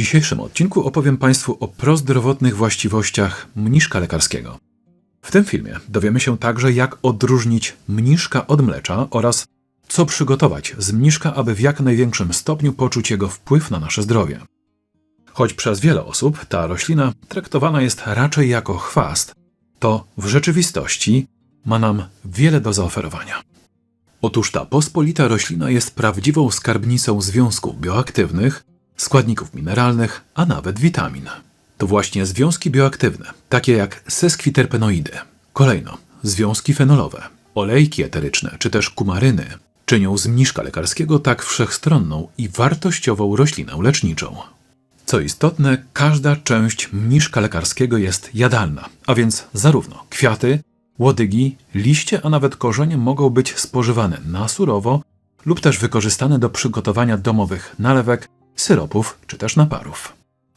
dzisiejszym odcinku opowiem Państwu o prozdrowotnych właściwościach mniszka lekarskiego. W tym filmie dowiemy się także, jak odróżnić mniszka od mlecza oraz co przygotować z mniszka, aby w jak największym stopniu poczuć jego wpływ na nasze zdrowie. Choć przez wiele osób ta roślina traktowana jest raczej jako chwast, to w rzeczywistości ma nam wiele do zaoferowania. Otóż ta pospolita roślina jest prawdziwą skarbnicą związków bioaktywnych, składników mineralnych, a nawet witamin. To właśnie związki bioaktywne, takie jak seskwiterpenoidy, kolejno związki fenolowe, olejki eteryczne czy też kumaryny, czynią z mniszka lekarskiego tak wszechstronną i wartościową roślinę leczniczą. Co istotne, każda część mniszka lekarskiego jest jadalna, a więc zarówno kwiaty, łodygi, liście, a nawet korzenie mogą być spożywane na surowo lub też wykorzystane do przygotowania domowych nalewek, syropów czy też naparów.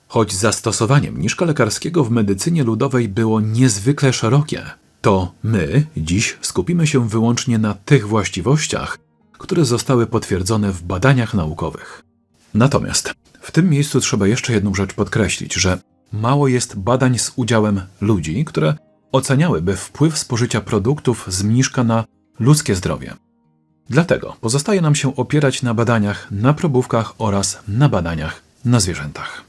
Choć zastosowanie mniszka lekarskiego w medycynie ludowej było niezwykle szerokie, to my dziś skupimy się wyłącznie na tych właściwościach, które zostały potwierdzone w badaniach naukowych. Natomiast w tym miejscu trzeba jeszcze jedną rzecz podkreślić, że mało jest badań z udziałem ludzi, które oceniałyby wpływ spożycia produktów z mniszka na ludzkie zdrowie. Dlatego pozostaje nam się opierać na badaniach na probówkach oraz na badaniach na zwierzętach.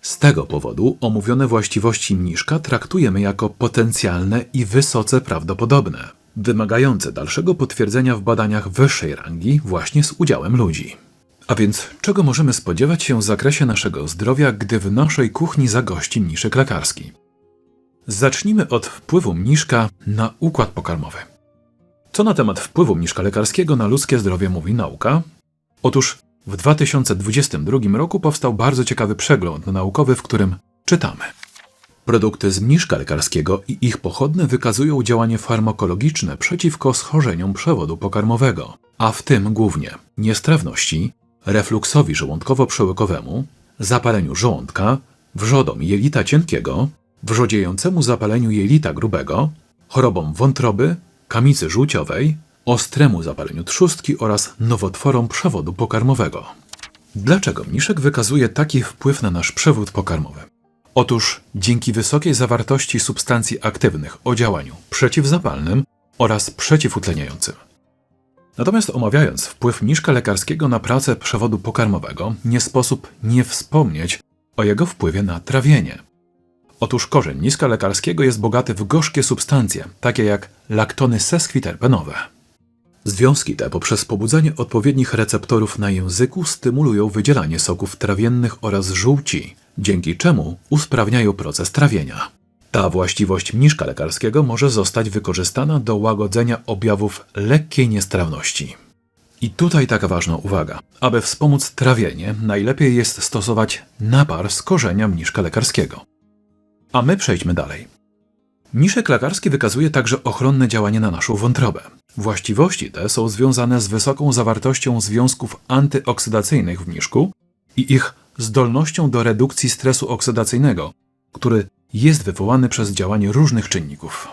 Z tego powodu omówione właściwości mniszka traktujemy jako potencjalne i wysoce prawdopodobne, wymagające dalszego potwierdzenia w badaniach wyższej rangi właśnie z udziałem ludzi. A więc czego możemy spodziewać się w zakresie naszego zdrowia, gdy w naszej kuchni zagości mniszek lekarski? Zacznijmy od wpływu mniszka na układ pokarmowy. Co na temat wpływu mniszka lekarskiego na ludzkie zdrowie mówi nauka? Otóż w 2022 roku powstał bardzo ciekawy przegląd naukowy, w którym czytamy. Produkty z mniszka lekarskiego i ich pochodne wykazują działanie farmakologiczne przeciwko schorzeniom przewodu pokarmowego, a w tym głównie niestrawności, refluksowi żołądkowo-przełykowemu, zapaleniu żołądka, wrzodom jelita cienkiego, wrzodziejącemu zapaleniu jelita grubego, chorobom wątroby, kamicy żółciowej, ostremu zapaleniu trzustki oraz nowotworom przewodu pokarmowego. Dlaczego mniszek wykazuje taki wpływ na nasz przewód pokarmowy? Otóż dzięki wysokiej zawartości substancji aktywnych o działaniu przeciwzapalnym oraz przeciwutleniającym. Natomiast omawiając wpływ mniszka lekarskiego na pracę przewodu pokarmowego, nie sposób nie wspomnieć o jego wpływie na trawienie. Otóż korzeń niska lekarskiego jest bogaty w gorzkie substancje, takie jak laktony seskwiterpenowe. Związki te poprzez pobudzenie odpowiednich receptorów na języku stymulują wydzielanie soków trawiennych oraz żółci, dzięki czemu usprawniają proces trawienia. Ta właściwość mniszka lekarskiego może zostać wykorzystana do łagodzenia objawów lekkiej niestrawności. I tutaj taka ważna uwaga. Aby wspomóc trawienie, najlepiej jest stosować napar z korzenia mniszka lekarskiego. A my przejdźmy dalej. Mniszek lekarski wykazuje także ochronne działanie na naszą wątrobę. Właściwości te są związane z wysoką zawartością związków antyoksydacyjnych w mniszku i ich zdolnością do redukcji stresu oksydacyjnego, który jest wywołany przez działanie różnych czynników.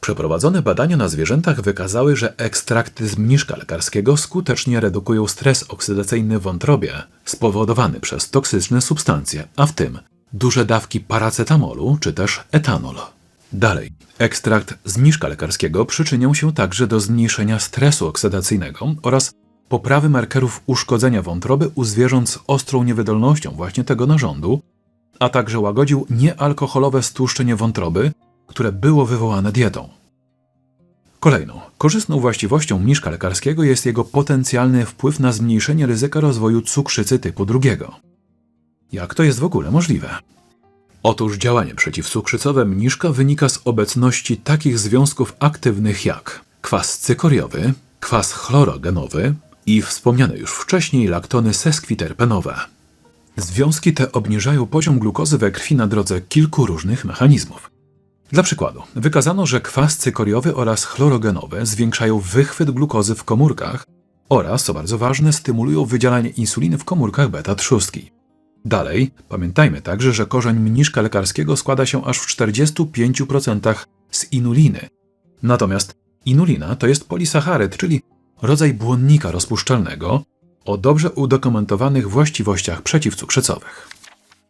Przeprowadzone badania na zwierzętach wykazały, że ekstrakty z mniszka lekarskiego skutecznie redukują stres oksydacyjny w wątrobie spowodowany przez toksyczne substancje, a w tym duże dawki paracetamolu czy też etanol. Dalej, ekstrakt z mniszka lekarskiego przyczynią się także do zmniejszenia stresu oksydacyjnego oraz poprawy markerów uszkodzenia wątroby u zwierząt z ostrą niewydolnością właśnie tego narządu, a także łagodził niealkoholowe stłuszczenie wątroby, które było wywołane dietą. Kolejną, korzystną właściwością mniszka lekarskiego jest jego potencjalny wpływ na zmniejszenie ryzyka rozwoju cukrzycy typu drugiego. Jak to jest w ogóle możliwe? Otóż działanie przeciwcukrzycowe mniszka wynika z obecności takich związków aktywnych jak kwas cykoriowy, kwas chlorogenowy i wspomniane już wcześniej laktony seskwiterpenowe. Związki te obniżają poziom glukozy we krwi na drodze kilku różnych mechanizmów. Dla przykładu, wykazano, że kwas cykoriowy oraz chlorogenowy zwiększają wychwyt glukozy w komórkach oraz, co bardzo ważne, stymulują wydzielanie insuliny w komórkach beta-trzustki. Dalej, pamiętajmy także, że korzeń mniszka lekarskiego składa się aż w 45% z inuliny. Natomiast inulina to jest polisacharyd, czyli rodzaj błonnika rozpuszczalnego o dobrze udokumentowanych właściwościach przeciwcukrzycowych.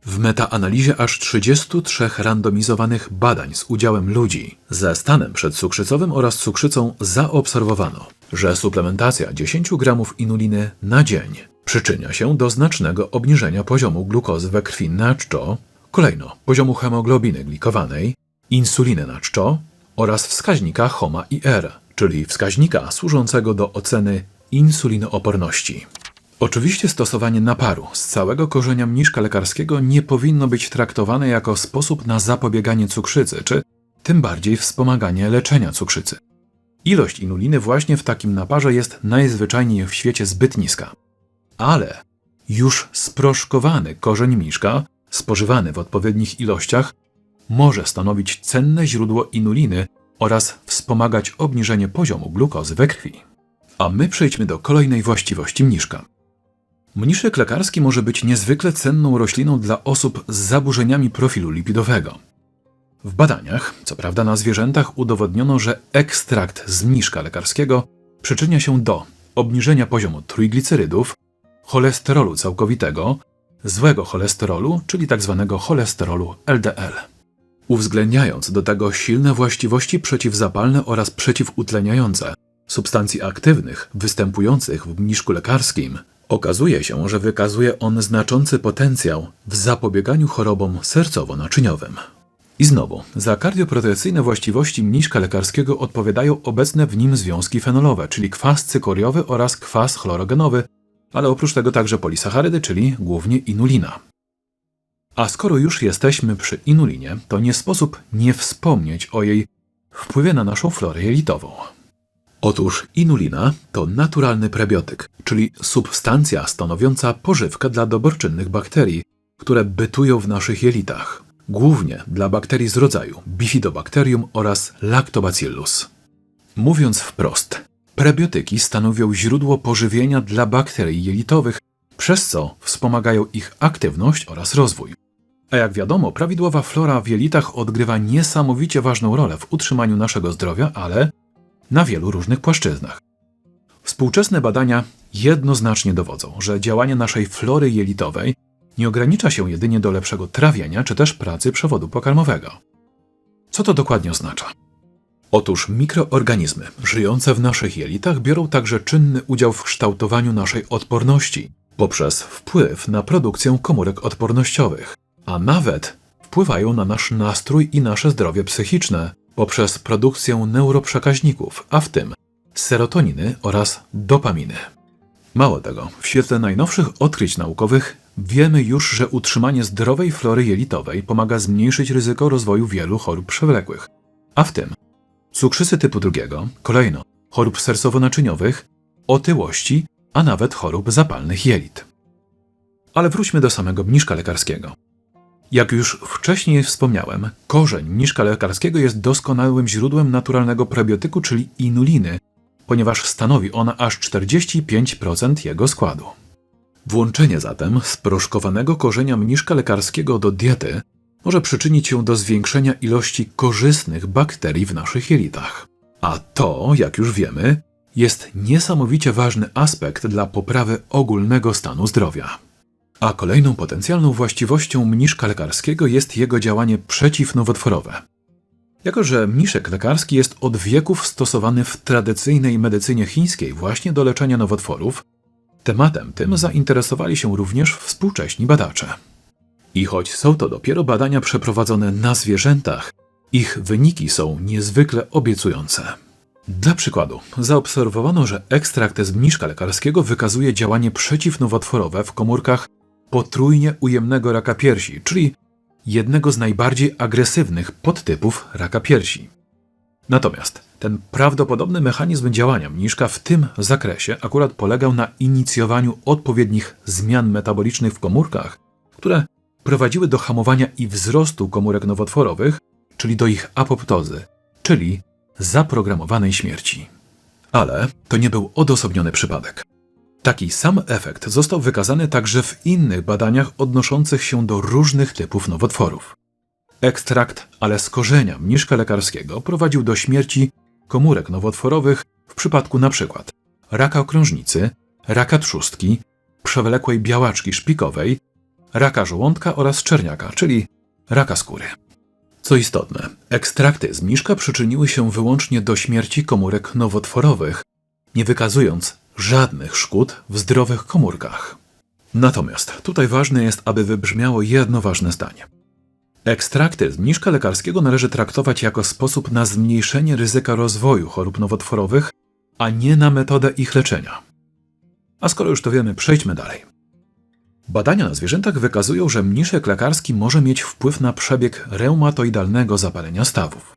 W metaanalizie aż 33 randomizowanych badań z udziałem ludzi ze stanem przedcukrzycowym oraz cukrzycą zaobserwowano, że suplementacja 10 gramów inuliny na dzień przyczynia się do znacznego obniżenia poziomu glukozy we krwi na czczo, kolejno poziomu hemoglobiny glikowanej, insuliny na czczo oraz wskaźnika HOMA-IR, czyli wskaźnika służącego do oceny insulinooporności. Oczywiście stosowanie naparu z całego korzenia mniszka lekarskiego nie powinno być traktowane jako sposób na zapobieganie cukrzycy, czy tym bardziej wspomaganie leczenia cukrzycy. Ilość inuliny właśnie w takim naparze jest najzwyczajniej w świecie zbyt niska. Ale już sproszkowany korzeń mniszka, spożywany w odpowiednich ilościach, może stanowić cenne źródło inuliny oraz wspomagać obniżenie poziomu glukozy we krwi. A my przejdźmy do kolejnej właściwości mniszka. Mniszek lekarski może być niezwykle cenną rośliną dla osób z zaburzeniami profilu lipidowego. W badaniach, co prawda na zwierzętach, udowodniono, że ekstrakt z mniszka lekarskiego przyczynia się do obniżenia poziomu trójglicerydów, cholesterolu całkowitego, złego cholesterolu, czyli tzw. Tak cholesterolu LDL. Uwzględniając do tego silne właściwości przeciwzapalne oraz przeciwutleniające substancji aktywnych występujących w mniszku lekarskim, Okazuje się, że wykazuje on znaczący potencjał w zapobieganiu chorobom sercowo-naczyniowym. I znowu, za kardioprotekcyjne właściwości mniszka lekarskiego odpowiadają obecne w nim związki fenolowe, czyli kwas cykoriowy oraz kwas chlorogenowy, ale oprócz tego także polisacharydy, czyli głównie inulina. A skoro już jesteśmy przy inulinie, to nie sposób nie wspomnieć o jej wpływie na naszą florę jelitową. Otóż inulina to naturalny prebiotyk, czyli substancja stanowiąca pożywkę dla doborczynnych bakterii, które bytują w naszych jelitach, głównie dla bakterii z rodzaju Bifidobacterium oraz Lactobacillus. Mówiąc wprost, prebiotyki stanowią źródło pożywienia dla bakterii jelitowych, przez co wspomagają ich aktywność oraz rozwój. A jak wiadomo, prawidłowa flora w jelitach odgrywa niesamowicie ważną rolę w utrzymaniu naszego zdrowia, ale na wielu różnych płaszczyznach. Współczesne badania jednoznacznie dowodzą, że działanie naszej flory jelitowej nie ogranicza się jedynie do lepszego trawienia czy też pracy przewodu pokarmowego. Co to dokładnie oznacza? Otóż mikroorganizmy żyjące w naszych jelitach biorą także czynny udział w kształtowaniu naszej odporności poprzez wpływ na produkcję komórek odpornościowych, a nawet wpływają na nasz nastrój i nasze zdrowie psychiczne, poprzez produkcję neuroprzekaźników, a w tym serotoniny oraz dopaminy. Mało tego, w świetle najnowszych odkryć naukowych wiemy już, że utrzymanie zdrowej flory jelitowej pomaga zmniejszyć ryzyko rozwoju wielu chorób przewlekłych, a w tym cukrzycy typu drugiego, kolejno chorób sercowo-naczyniowych, otyłości, a nawet chorób zapalnych jelit. Ale wróćmy do samego mniszka lekarskiego. Jak już wcześniej wspomniałem, korzeń mniszka lekarskiego jest doskonałym źródłem naturalnego probiotyku, czyli inuliny, ponieważ stanowi ona aż 45% jego składu. Włączenie zatem sproszkowanego korzenia mniszka lekarskiego do diety może przyczynić się do zwiększenia ilości korzystnych bakterii w naszych jelitach. A to, jak już wiemy, jest niesamowicie ważny aspekt dla poprawy ogólnego stanu zdrowia. A kolejną potencjalną właściwością mniszka lekarskiego jest jego działanie przeciwnowotworowe. Jako, że mniszek lekarski jest od wieków stosowany w tradycyjnej medycynie chińskiej właśnie do leczenia nowotworów, tematem tym zainteresowali się również współcześni badacze. I choć są to dopiero badania przeprowadzone na zwierzętach, ich wyniki są niezwykle obiecujące. Dla przykładu, zaobserwowano, że ekstrakt z mniszka lekarskiego wykazuje działanie przeciwnowotworowe w komórkach potrójnie ujemnego raka piersi, czyli jednego z najbardziej agresywnych podtypów raka piersi. Natomiast ten prawdopodobny mechanizm działania mniszka w tym zakresie akurat polegał na inicjowaniu odpowiednich zmian metabolicznych w komórkach, które prowadziły do hamowania i wzrostu komórek nowotworowych, czyli do ich apoptozy, czyli zaprogramowanej śmierci. Ale to nie był odosobniony przypadek. Taki sam efekt został wykazany także w innych badaniach odnoszących się do różnych typów nowotworów. Ekstrakt, ale z korzenia mniszka lekarskiego prowadził do śmierci komórek nowotworowych w przypadku np. raka okrążnicy, raka trzustki, przewlekłej białaczki szpikowej, raka żołądka oraz czerniaka, czyli raka skóry. Co istotne, ekstrakty z mniszka przyczyniły się wyłącznie do śmierci komórek nowotworowych, nie wykazując żadnych szkód w zdrowych komórkach. Natomiast tutaj ważne jest, aby wybrzmiało jedno ważne zdanie. Ekstrakty z mniszka lekarskiego należy traktować jako sposób na zmniejszenie ryzyka rozwoju chorób nowotworowych, a nie na metodę ich leczenia. A skoro już to wiemy, przejdźmy dalej. Badania na zwierzętach wykazują, że mniszek lekarski może mieć wpływ na przebieg reumatoidalnego zapalenia stawów.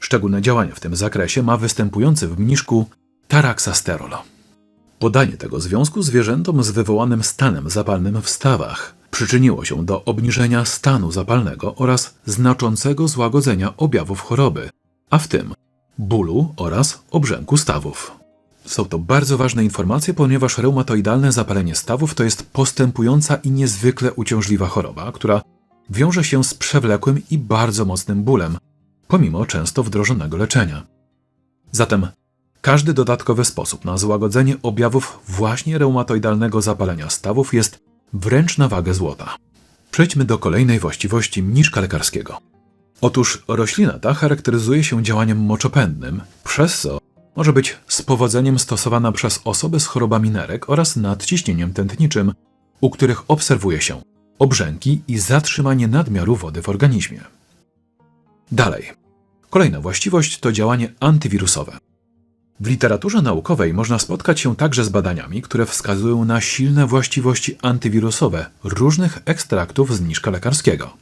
Szczególne działanie w tym zakresie ma występujący w mniszku taraxasterol. Podanie tego związku zwierzętom z wywołanym stanem zapalnym w stawach przyczyniło się do obniżenia stanu zapalnego oraz znaczącego złagodzenia objawów choroby, a w tym bólu oraz obrzęku stawów. Są to bardzo ważne informacje, ponieważ reumatoidalne zapalenie stawów to jest postępująca i niezwykle uciążliwa choroba, która wiąże się z przewlekłym i bardzo mocnym bólem, pomimo często wdrożonego leczenia. Zatem każdy dodatkowy sposób na złagodzenie objawów właśnie reumatoidalnego zapalenia stawów jest wręcz na wagę złota. Przejdźmy do kolejnej właściwości mniszka lekarskiego. Otóż roślina ta charakteryzuje się działaniem moczopędnym, przez co może być z powodzeniem stosowana przez osoby z chorobami nerek oraz nadciśnieniem tętniczym, u których obserwuje się obrzęki i zatrzymanie nadmiaru wody w organizmie. Dalej. Kolejna właściwość to działanie antywirusowe. W literaturze naukowej można spotkać się także z badaniami, które wskazują na silne właściwości antywirusowe różnych ekstraktów z niszka lekarskiego.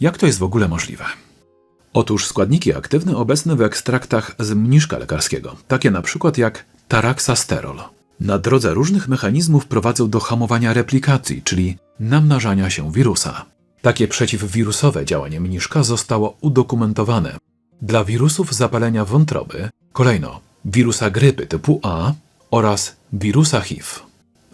Jak to jest w ogóle możliwe? Otóż składniki aktywne obecne w ekstraktach z mniszka lekarskiego, takie na przykład jak taraxasterol, na drodze różnych mechanizmów prowadzą do hamowania replikacji, czyli namnażania się wirusa. Takie przeciwwirusowe działanie mniszka zostało udokumentowane dla wirusów zapalenia wątroby, kolejno wirusa grypy typu A oraz wirusa HIV.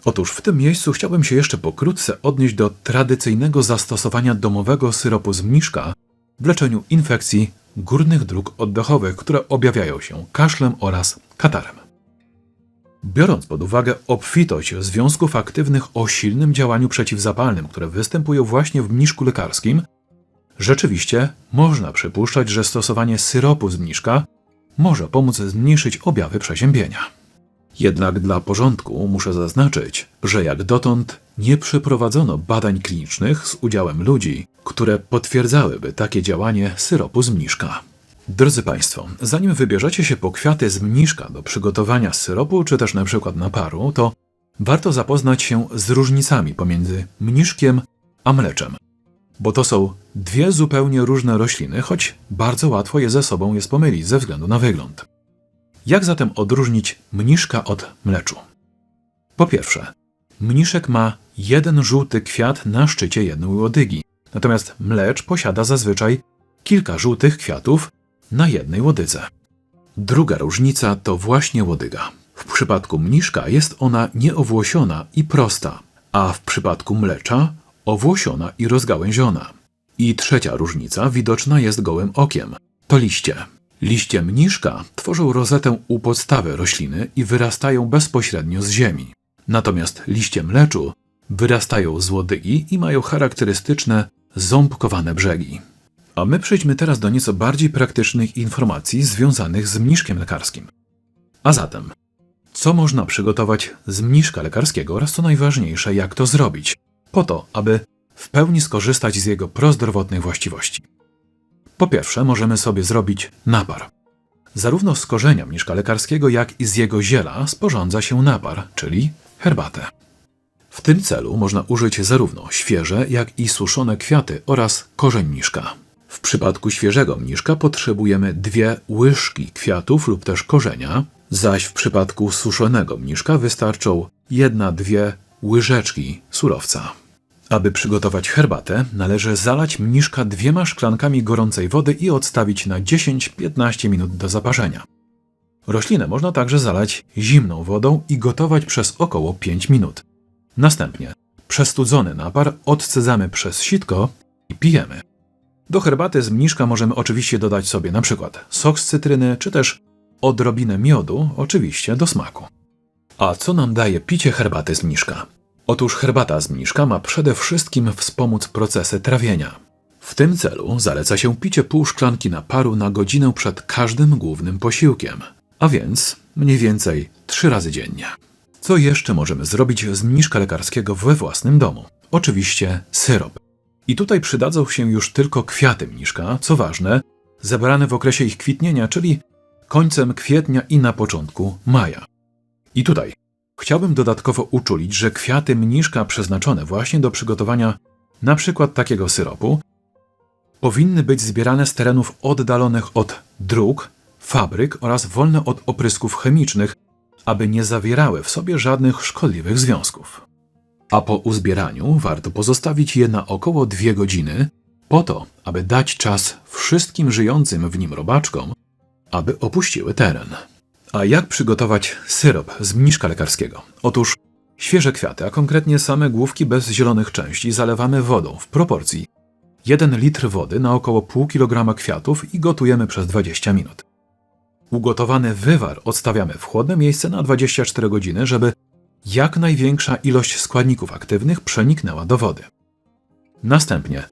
Otóż w tym miejscu chciałbym się jeszcze pokrótce odnieść do tradycyjnego zastosowania domowego syropu z mniszka w leczeniu infekcji górnych dróg oddechowych, które objawiają się kaszlem oraz katarem. Biorąc pod uwagę obfitość związków aktywnych o silnym działaniu przeciwzapalnym, które występują właśnie w mniszku lekarskim, rzeczywiście można przypuszczać, że stosowanie syropu z mniszka może pomóc zmniejszyć objawy przeziębienia. Jednak dla porządku muszę zaznaczyć, że jak dotąd nie przeprowadzono badań klinicznych z udziałem ludzi, które potwierdzałyby takie działanie syropu z mniszka. Drodzy Państwo, zanim wybierzecie się po kwiaty z mniszka do przygotowania syropu, czy też na przykład naparu, to warto zapoznać się z różnicami pomiędzy mniszkiem a mleczem. Bo to są dwie zupełnie różne rośliny, choć bardzo łatwo je ze sobą jest pomylić ze względu na wygląd. Jak zatem odróżnić mniszka od mleczu? Po pierwsze, mniszek ma jeden żółty kwiat na szczycie jednej łodygi, natomiast mlecz posiada zazwyczaj kilka żółtych kwiatów na jednej łodydze. Druga różnica to właśnie łodyga. W przypadku mniszka jest ona nieowłosiona i prosta, a w przypadku mlecza owłosiona i rozgałęziona. I trzecia różnica widoczna jest gołym okiem. To liście. Liście mniszka tworzą rozetę u podstawy rośliny i wyrastają bezpośrednio z ziemi. Natomiast liście mleczu wyrastają z łodygi i mają charakterystyczne ząbkowane brzegi. A my przejdźmy teraz do nieco bardziej praktycznych informacji związanych z mniszkiem lekarskim. A zatem, co można przygotować z mniszka lekarskiego oraz co najważniejsze, jak to zrobić, po to, aby w pełni skorzystać z jego prozdrowotnych właściwości. Po pierwsze, możemy sobie zrobić napar. Zarówno z korzenia mniszka lekarskiego, jak i z jego ziela sporządza się napar, czyli herbatę. W tym celu można użyć zarówno świeże, jak i suszone kwiaty oraz korzeń mniszka. W przypadku świeżego mniszka potrzebujemy dwie łyżki kwiatów lub też korzenia, zaś w przypadku suszonego mniszka wystarczą jedna-dwie łyżeczki surowca. Aby przygotować herbatę, należy zalać mniszka dwiema szklankami gorącej wody i odstawić na 10-15 minut do zaparzenia. Roślinę można także zalać zimną wodą i gotować przez około 5 minut. Następnie przestudzony napar odcedzamy przez sitko i pijemy. Do herbaty z mniszka możemy oczywiście dodać sobie np. sok z cytryny, czy też odrobinę miodu, oczywiście do smaku. A co nam daje picie herbaty z mniszka? Otóż herbata z mniszka ma przede wszystkim wspomóc procesy trawienia. W tym celu zaleca się picie pół szklanki naparu na godzinę przed każdym głównym posiłkiem, a więc mniej więcej trzy razy dziennie. Co jeszcze możemy zrobić z mniszka lekarskiego we własnym domu? Oczywiście syrop. I tutaj przydadzą się już tylko kwiaty mniszka, co ważne, zebrane w okresie ich kwitnienia, czyli końcem kwietnia i na początku maja. I tutaj chciałbym dodatkowo uczulić, że kwiaty mniszka przeznaczone właśnie do przygotowania przykład takiego syropu powinny być zbierane z terenów oddalonych od dróg, fabryk oraz wolne od oprysków chemicznych, aby nie zawierały w sobie żadnych szkodliwych związków. A po uzbieraniu warto pozostawić je na około dwie godziny, po to, aby dać czas wszystkim żyjącym w nim robaczkom, aby opuściły teren. A jak przygotować syrop z mniszka lekarskiego? Otóż świeże kwiaty, a konkretnie same główki bez zielonych części, zalewamy wodą w proporcji 1 litr wody na około pół kilograma kwiatów i gotujemy przez 20 minut. Ugotowany wywar odstawiamy w chłodne miejsce na 24 godziny, żeby jak największa ilość składników aktywnych przeniknęła do wody. Następnie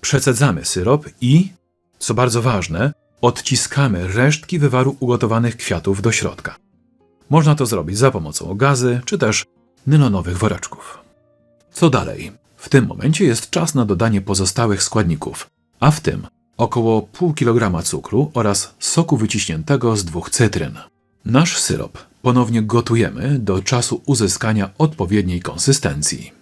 przecedzamy syrop i, co bardzo ważne, odciskamy resztki wywaru ugotowanych kwiatów do środka. Można to zrobić za pomocą gazy czy też nylonowych woreczków. Co dalej? W tym momencie jest czas na dodanie pozostałych składników, a w tym około pół kilograma cukru oraz soku wyciśniętego z dwóch cytryn. Nasz syrop ponownie gotujemy do czasu uzyskania odpowiedniej konsystencji.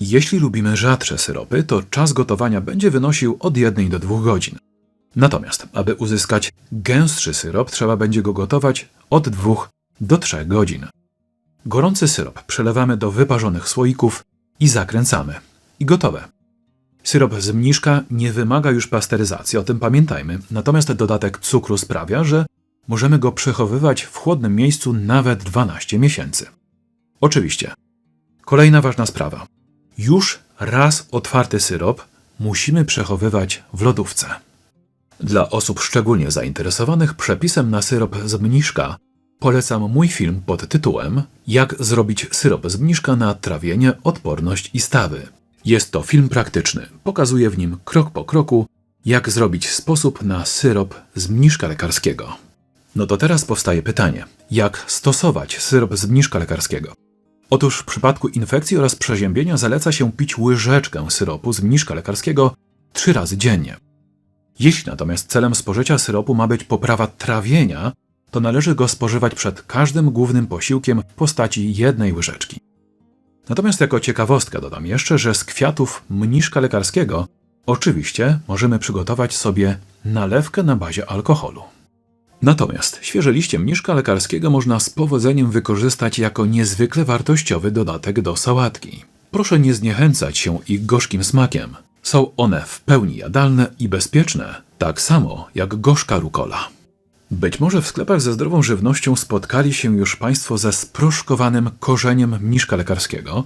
Jeśli lubimy rzadsze syropy, to czas gotowania będzie wynosił od 1 do 2 godzin. Natomiast, aby uzyskać gęstszy syrop, trzeba będzie go gotować od 2 do 3 godzin. Gorący syrop przelewamy do wyparzonych słoików i zakręcamy. I gotowe. Syrop z mniszka nie wymaga już pasteryzacji, o tym pamiętajmy, natomiast dodatek cukru sprawia, że możemy go przechowywać w chłodnym miejscu nawet 12 miesięcy. Oczywiście. Kolejna ważna sprawa. Już raz otwarty syrop musimy przechowywać w lodówce. Dla osób szczególnie zainteresowanych przepisem na syrop z mniszka polecam mój film pod tytułem Jak zrobić syrop z mniszka na trawienie, odporność i stawy. Jest to film praktyczny. Pokazuje w nim krok po kroku, jak zrobić sposób na syrop z mniszka lekarskiego. No to teraz powstaje pytanie, jak stosować syrop z mniszka lekarskiego? Otóż w przypadku infekcji oraz przeziębienia zaleca się pić łyżeczkę syropu z mniszka lekarskiego trzy razy dziennie. Jeśli natomiast celem spożycia syropu ma być poprawa trawienia, to należy go spożywać przed każdym głównym posiłkiem w postaci jednej łyżeczki. Natomiast jako ciekawostkę dodam jeszcze, że z kwiatów mniszka lekarskiego oczywiście możemy przygotować sobie nalewkę na bazie alkoholu. Natomiast świeże liście mniszka lekarskiego można z powodzeniem wykorzystać jako niezwykle wartościowy dodatek do sałatki. Proszę nie zniechęcać się ich gorzkim smakiem. Są one w pełni jadalne i bezpieczne, tak samo jak gorzka rukola. Być może w sklepach ze zdrową żywnością spotkali się już Państwo ze sproszkowanym korzeniem mniszka lekarskiego.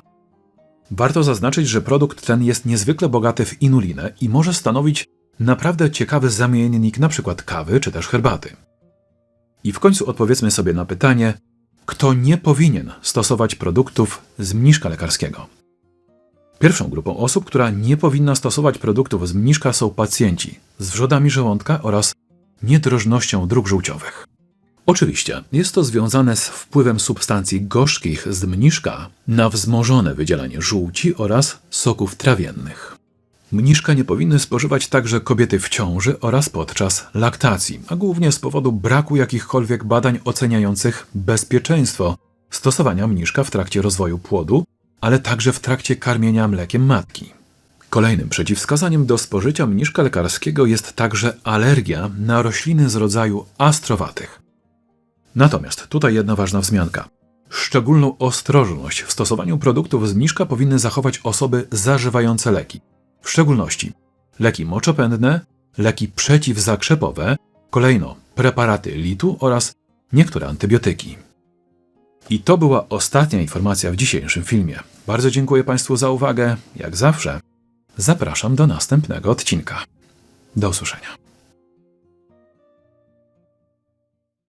Warto zaznaczyć, że produkt ten jest niezwykle bogaty w inulinę i może stanowić naprawdę ciekawy zamiennik np. kawy czy też herbaty. I w końcu odpowiedzmy sobie na pytanie, kto nie powinien stosować produktów z mniszka lekarskiego. Pierwszą grupą osób, która nie powinna stosować produktów z mniszka są pacjenci z wrzodami żołądka oraz niedrożnością dróg żółciowych. Oczywiście jest to związane z wpływem substancji gorzkich z mniszka na wzmożone wydzielanie żółci oraz soków trawiennych. Mniszka nie powinny spożywać także kobiety w ciąży oraz podczas laktacji, a głównie z powodu braku jakichkolwiek badań oceniających bezpieczeństwo stosowania mniszka w trakcie rozwoju płodu, ale także w trakcie karmienia mlekiem matki. Kolejnym przeciwwskazaniem do spożycia mniszka lekarskiego jest także alergia na rośliny z rodzaju astrowatych. Natomiast tutaj jedna ważna wzmianka. Szczególną ostrożność w stosowaniu produktów z mniszka powinny zachować osoby zażywające leki. W szczególności leki moczopędne, leki przeciwzakrzepowe, kolejno preparaty litu oraz niektóre antybiotyki. I to była ostatnia informacja w dzisiejszym filmie. Bardzo dziękuję Państwu za uwagę. Jak zawsze, zapraszam do następnego odcinka. Do usłyszenia.